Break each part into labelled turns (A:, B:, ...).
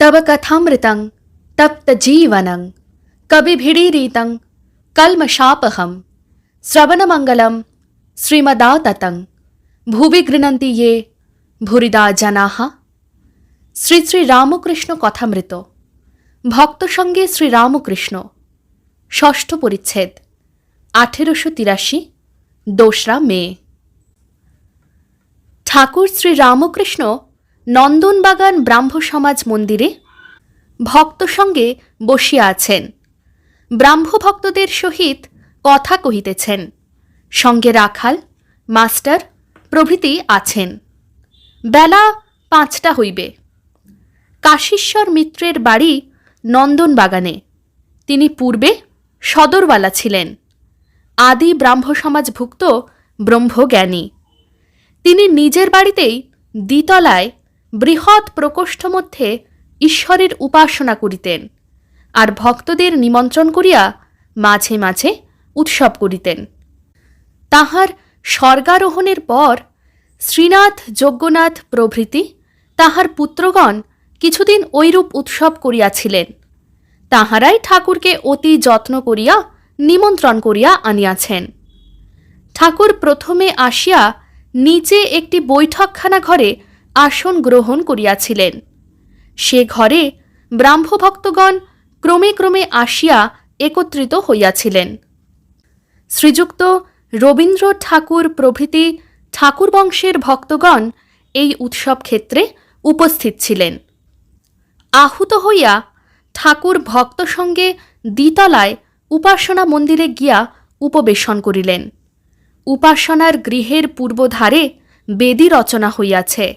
A: तव कथामृतं तप्तजीवनं कविभिडीरितं कल्मषापहं श्रवणमङ्गलं श्रीमदाततं ভুবি গৃণন্তি ইয়ে ভুরিদা জানাহা শ্রী শ্রী রামকৃষ্ণ কথামৃত ভক্ত সঙ্গে শ্রী রামকৃষ্ণ ষষ্ঠ পরিচ্ছেদ আঠেরোশো তিরাশি দোসরা মে ঠাকুর শ্রী রামকৃষ্ণ নন্দনবাগান ব্রাহ্ম সমাজ মন্দিরে ভক্ত সঙ্গে বসিয়া আছেন। ব্রাহ্ম ভক্তদের সহিত কথা কহিতেছেন। সঙ্গে রাখাল, মাস্টার, প্রভৃতি আছেন। বেলা পাঁচটা হইবে। কাশীশ্বর মিত্রের বাড়ি নন্দনবাগানে। তিনি পূর্বে সদরওয়ালা ছিলেন। আদি ব্রাহ্ম সমাজভুক্ত ব্রহ্মজ্ঞানী। তিনি নিজের বাড়িতেই দ্বিতলায় বৃহৎ প্রকোষ্ঠ মধ্যে ঈশ্বরের উপাসনা করিতেন, আর ভক্তদের নিমন্ত্রণ করিয়া মাঝে মাঝে উৎসব করিতেন। তাহার স্বর্গারোহণের পর শ্রীনাথ যজ্ঞনাথ প্রভৃতি তাহার পুত্রগণ কিছুদিন ঐরূপ উৎসব করিয়াছিলেন। তাহারাই ঠাকুরকে অতি যত্ন করিয়া নিমন্ত্রণ করিয়া আনিয়াছেন। ঠাকুর প্রথমে আসিয়া নিচে একটি বৈঠকখানা ঘরে আসন গ্রহণ করিয়াছিলেন। সে ঘরে ব্রাহ্মভক্তগণ ক্রমে ক্রমে আসিয়া একত্রিত হইয়াছিলেন। শ্রীযুক্ত রবীন্দ্র ঠাকুর প্রভৃতি ঠাকুর বংশের ভক্তগণ এই উৎসব ক্ষেত্রে উপস্থিত ছিলেন। আহুত হইয়া ঠাকুর ভক্ত সঙ্গে দ্বিতলায় উপাসনা মন্দিরে গিয়া উপবেশন করিলেন। উপাসনার গৃহের পূর্বধারে বেদি রচনা হইয়াছে।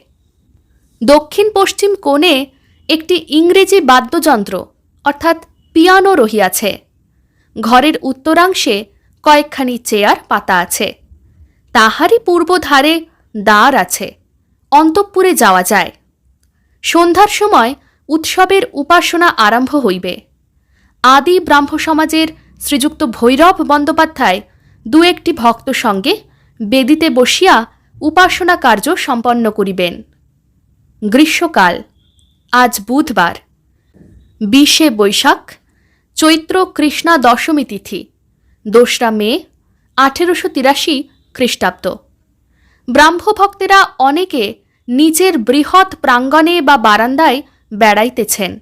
A: দক্ষিণ পশ্চিম কোণে একটি ইংরেজি বাদ্যযন্ত্র, অর্থাৎ পিয়ানো রহিয়াছে। ঘরের উত্তরাংশে কয়েকখানি চেয়ার, পাতা আছে। তাহারই পূর্বধারে দ্বার আছে। অন্তঃপুরে যাওয়া যায়। সন্ধ্যার সময় উৎসবের উপাসনা আরম্ভ হইবে। আদি ব্রাহ্ম সমাজের শ্রীযুক্ত ভৈরব বন্দ্যোপাধ্যায় দু একটি ভক্ত সঙ্গে বেদিতে বসিয়া উপাসনা কার্য সম্পন্ন করিবেন। গ্রীষ্মকাল। আজ বুধবার। বিশে বৈশাখ, চৈত্র কৃষ্ণা দশমী তিথি। দোসরা মে, আঠেরোশো তিরাশি খ্রিস্টাব্দ। ব্রাহ্মভক্তেরা অনেকে নিজের বৃহৎ প্রাঙ্গণে বা বারান্দায় বেড়াইতেছেন।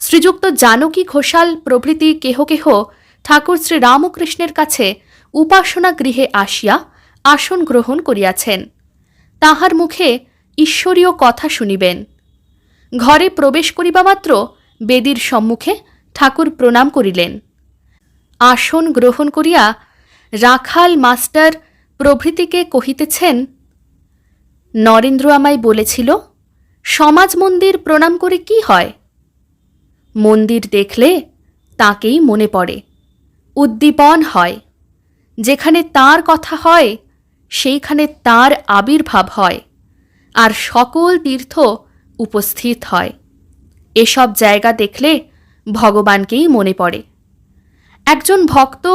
A: শ্রীযুক্ত জানকী ঘোষাল প্রভৃতি কেহ কেহ ঠাকুর শ্রী রামকৃষ্ণের কাছে উপাসনা গৃহে আসিয়া আসন গ্রহণ করিয়াছেন। তাহার মুখে ঈশ্বরীয় কথা শুনিবেন। ঘরে প্রবেশ করিবা মাত্র বেদির সম্মুখে ঠাকুর প্রণাম করিলেন। আসন গ্রহণ করিয়া রাখাল মাস্টার প্রভৃতিকে কহিতেছেন, নরেন্দ্র আমায় বলেছিল, সমাজ মন্দির প্রণাম করে কি হয়? মন্দির দেখলে তাকেই মনে পড়ে, উদ্দীপন হয়। যেখানে তার কথা হয়, সেইখানে তার আবির্ভাব হয়। আর সকল তীর্থ উপস্থিত হয়। এসব জায়গা দেখলে ভগবানকেই মনে পড়ে। একজন ভক্ত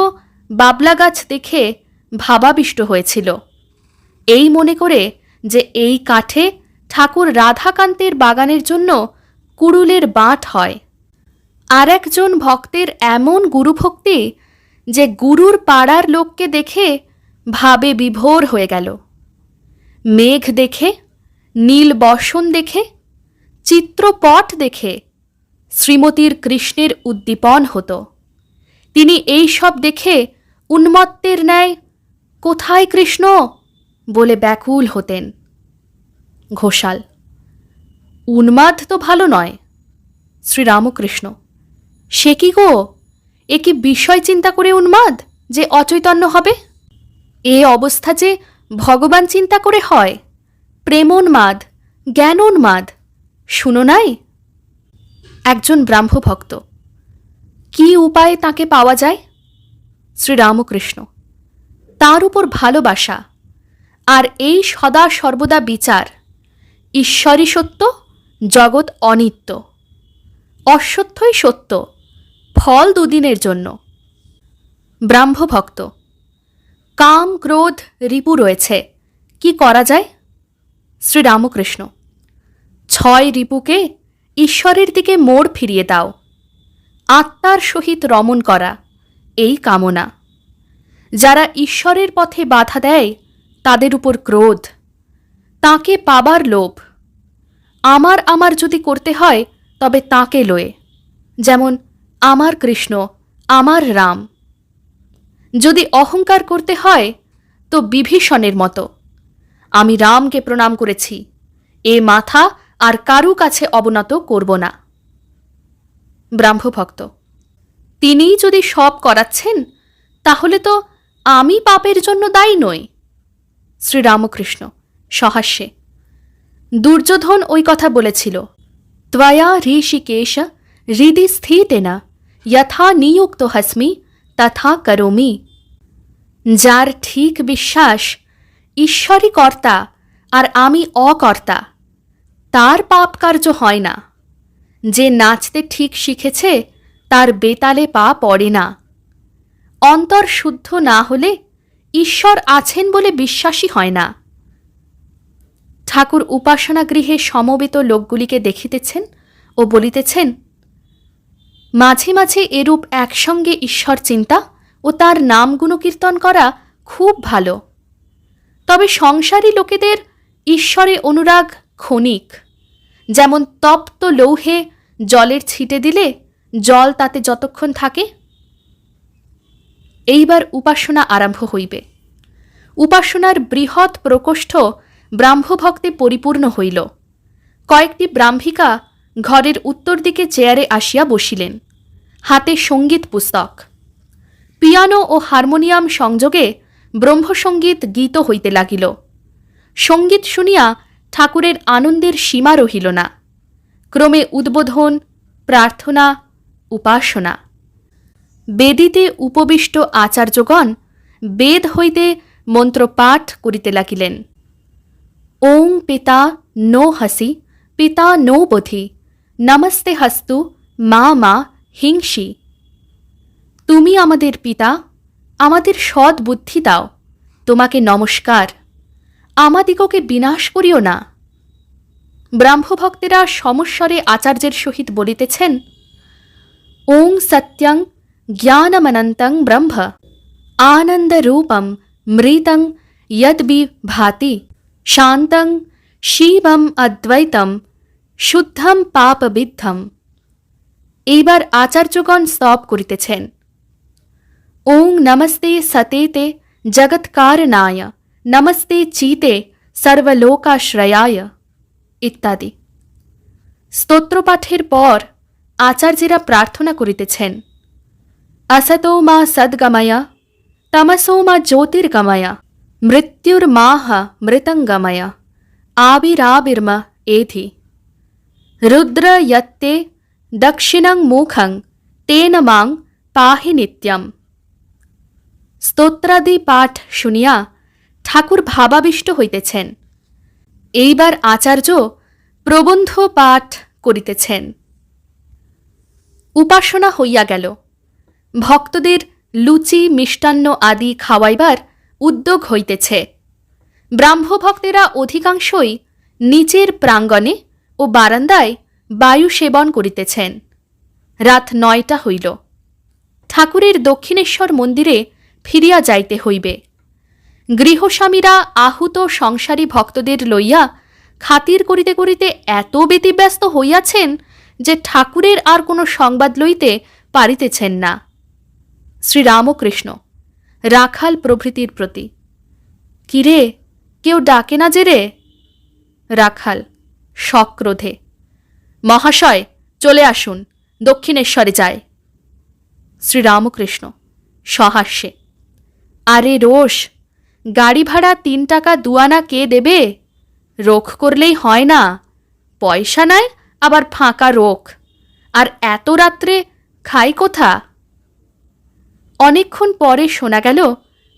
A: বাবলা গাছ দেখে ভাবাবিষ্ট হয়েছিল। এই মনে করে যে এই কাঠে ঠাকুর রাধাকান্তের বাগানের জন্য কুড়ুলের বাঁট হয়। আর একজন ভক্তের এমন গুরুভক্তি যে গুরুর পাড়ার লোককে দেখে ভাবে বিভোর হয়ে গেল। মেঘ দেখে নীল বর্ষণ দেখে, চিত্রপট দেখে শ্রীমতীর কৃষ্ণের উদ্দীপন হতো। তিনি এই সব দেখে উন্মত্তের ন্যায়, কোথায় কৃষ্ণ? বলে ব্যাকুল হতেন। ঘোষাল, উন্মাদ তো ভালো নয়, শ্রীরামকৃষ্ণ। সে কি গো? এ কি বিষয় চিন্তা করে উন্মাদ যে অচৈতন্য হবে? এ অবস্থা যে ভগবান চিন্তা করে হয় প্রেমোন্মাদ, জ্ঞানোন্মাদ, শুনো নাই? একজন ব্রাহ্মভক্ত কি উপায়ে তাকে পাওয়া যায়? শ্রীরামকৃষ্ণ, তার উপর ভালোবাসা, আর এই সদা সর্বদা বিচার, ঈশ্বরই সত্য, জগৎ অনিত্য। অসত্যই সত্য, ফল দুদিনের জন্য। ব্রাহ্মভক্ত কাম, ক্রোধ, রিপু রয়েছে, কি করা যায়? শ্রীরামকৃষ্ণ, ছয় রিপুকে ঈশ্বরের দিকে মোড় ফিরিয়ে দাও। আত্মার সহিত রমণ করা এই কামনা। যারা ঈশ্বরের পথে বাধা দেয়, তাদের উপর ক্রোধ। তাকে পাবার লোভ। আমার আমার যদি করতে হয়, তবে তাকে লয়ে। যেমন, আমার কৃষ্ণ, আমার রাম। যদি অহংকার করতে হয়, তো বিভীষণের মতো। আমি রামকে প্রণাম করেছি। এ মাথা আর কারু কাছে অবনত করব না। ব্রাহ্মভক্ত, তিনিই যদি সব করাচ্ছেন, তাহলে তো আমি পাপের জন্য দায়ী নই। শ্রীরামকৃষ্ণ সহাস্যে, দুর্যোধন ওই কথা বলেছিল, ত্বয়া ঋষিকেশ হৃদি স্থিতেনা, যথা নিযুক্ত হস্মি তথা করোমি যার ঠিক বিশ্বাস ঈশ্বরই কর্তা আর আমি অকর্তা। তার পাপ কার্য হয় না। যে নাচতে ঠিক শিখেছে, তার বেতালে পা পড়ে না। অন্তর শুদ্ধ না হলে ঈশ্বর আছেন বলে বিশ্বাসই হয় না। ঠাকুর উপাসনা গৃহে সমবেত লোকগুলিকে দেখিতেছেন ও বলিতেছেন, মাঝে মাঝে এরূপ একসঙ্গে ঈশ্বর চিন্তা ও তার নাম গুণকীর্তন করা খুব ভালো। তবে সংসারী লোকেদের ঈশ্বরে অনুরাগ ক্ষণিক। যেমন তপ্ত লৌহে জলের ছিটে দিলে জল তাতে যতক্ষণ থাকে, এইবার উপাসনা আরম্ভ হইবে। উপাসনার বৃহৎ প্রকোষ্ঠ ব্রাহ্মভক্তে পরিপূর্ণ হইল। কয়েকটি ব্রাহ্মিকা ঘরের উত্তর দিকে চেয়ারে আসিয়া বসিলেন। হাতে সংগীত পুস্তক। পিয়ানো ও হারমোনিয়াম সংযোগে ব্রহ্মসঙ্গীত গীত হইতে লাগিল। সংগীত শুনিয়া ঠাকুরের আনন্দের সীমা রহিল না। ক্রমে উদ্বোধন, প্রার্থনা, উপাসনা। বেদিতে উপবিষ্ট আচার্যগণ বেদ হইতে মন্ত্রপাঠ করিতে লাগিলেন। ওং পিতা নো হাসি, পিতা নো বোধি, নমস্তে হস্তু, মা মা হিংসি। তুমি আমাদের পিতা আমাদের সৎ বুদ্ধি দাও। তোমাকে নমস্কার। আমাদিগকে বিনাশ করিও না। ব্রাহ্মভক্তেরা সমস্বরে আচার্যের সহিত বলিতেছেন, ওং সত্যং জ্ঞানমনন্তং ব্রহ্ম, আনন্দরূপম মৃতং যদ্বি ভাতি শান্তং শিবম অদ্বৈতম, শুদ্ধম পাপবিদ্ধম। এইবার আচার্যগণ স্তব করিতেছেন। ওং নমস্তে সতেতে জগৎকারণায় নমস্তে চিতে সর্বলোকাশ্রয়ায় ইত্যাদি স্তোত্রপাঠের পর আচার্যেরা প্রার্থনা করিতেছেন असतो मा सद्गमय तमसो मा ज्योतिर्गमय मृत्युर्माह मृतङ्गमय आविराविर्म एधि रुद्र यत्ते दक्षिणं मुखं तेन मां পাহি নিত্যম স্তোত্রাদি পাঠ শুনিয়া ঠাকুর ভাবাবিষ্ট হইতেছেন। এইবার আচার্য প্রবন্ধ পাঠ করিতেছেন। উপাসনা হইয়া গেল। ভক্তদের লুচি, মিষ্টান্ন আদি খাওয়াইবার উদ্যোগ হইতেছে। ব্রাহ্মভক্তেরা অধিকাংশই নিচের প্রাঙ্গণে ও বারান্দায় বায়ু সেবন করিতেছেন। রাত নয়টা হইল। ঠাকুরের দক্ষিণেশ্বর মন্দিরে ফিরিয়া যাইতে হইবে। গৃহস্বামীরা আহুত সংসারী ভক্তদের লইয়া খাতির করিতে করিতে এত ব্যতিব্যস্ত হইয়াছেন যে ঠাকুরের আর কোনো সংবাদ লইতে পারিতেছেন না। শ্রীরামকৃষ্ণ, রাখাল প্রভৃতির প্রতি, কিরে, কেউ ডাকে না যে রে? রাখাল সক্রোধে মহাশয়, চলে আসুন, দক্ষিণেশ্বরে যায়। শ্রীরামকৃষ্ণ, সহাস্যে। আরে রোষ গাড়ি ভাড়া তিন টাকা দুয়ানা কে দেবে? রোখ করলেই হয় না। পয়সা নাই, আবার ফাঁকা রোখ। আর এত রাত্রে খাই কোথা? অনেকক্ষণ পরে শোনা গেল,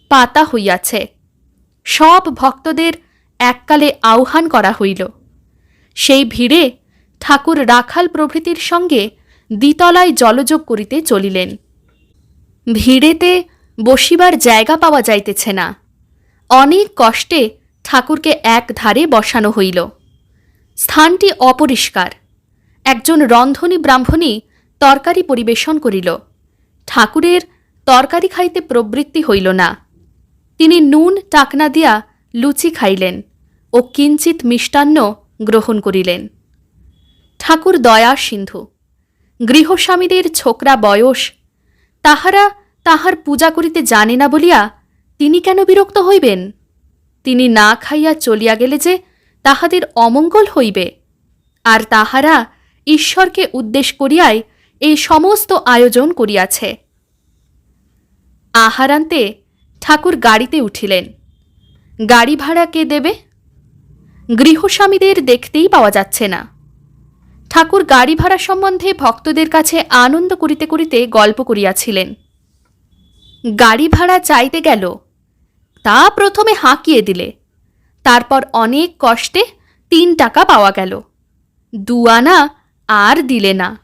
A: পাতা হইয়াছে। সব ভক্তদের এককালে আহ্বান করা হইল। সেই ভিড়ে ঠাকুর রাখাল প্রভৃতির সঙ্গে দ্বিতলায় জলযোগ করিতে চলিলেন। ভিড়েতে বসিবার জায়গা পাওয়া যাইতেছে না। অনেক কষ্টে ঠাকুরকে এক ধারে বসানো হইল। স্থানটি অপরিষ্কার। একজন রন্ধনী ব্রাহ্মণী তরকারি পরিবেশন করিল। ঠাকুরের তরকারি খাইতে প্রবৃত্তি হইল না। তিনি নুন টাকনা দিয়া লুচি খাইলেন ও কিঞ্চিত মিষ্টান্ন গ্রহণ করিলেন। ঠাকুর দয়া সিন্ধু। গৃহস্বামীদের ছোকরা বয়স তাহারা তাহার পূজা করিতে জানে না বলিয়া তিনি কেন বিরক্ত হইবেন? তিনি না খাইয়া চলিয়া গেলে যে তাহাদের অমঙ্গল হইবে। আর তাহারা ঈশ্বরকে উদ্দেশ করিয়াই এই সমস্ত আয়োজন করিয়াছে। আহারান্তে ঠাকুর গাড়িতে উঠিলেন। গাড়ি ভাড়া কে দেবে? গৃহস্বামীদের দেখতেই পাওয়া যাচ্ছে না। ঠাকুর গাড়ি ভাড়া সম্বন্ধে ভক্তদের কাছে আনন্দ করিতে করিতে গল্প করিয়াছিলেন। গাড়ি ভাড়া চাইতে গেল তা প্রথমে হাঁকিয়ে দিলে তারপর অনেক কষ্টে তিন টাকা পাওয়া গেল দুয়ানা আর দিলে না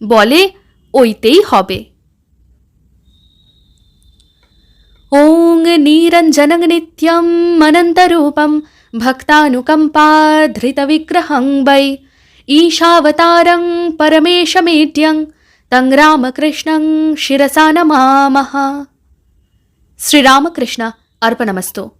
A: বলে ওইতেই হবে ওং নিরঞ্জনং নিত্যম অনন্তরূপম ভক্তানুকম্পাধৃতবিগ্রহং वै ईशावतारं परमेशमेड्यं तं रामकृष्णं शिरसा नमामः శ్రీరామకృష్ణ అర్పణమస్తు.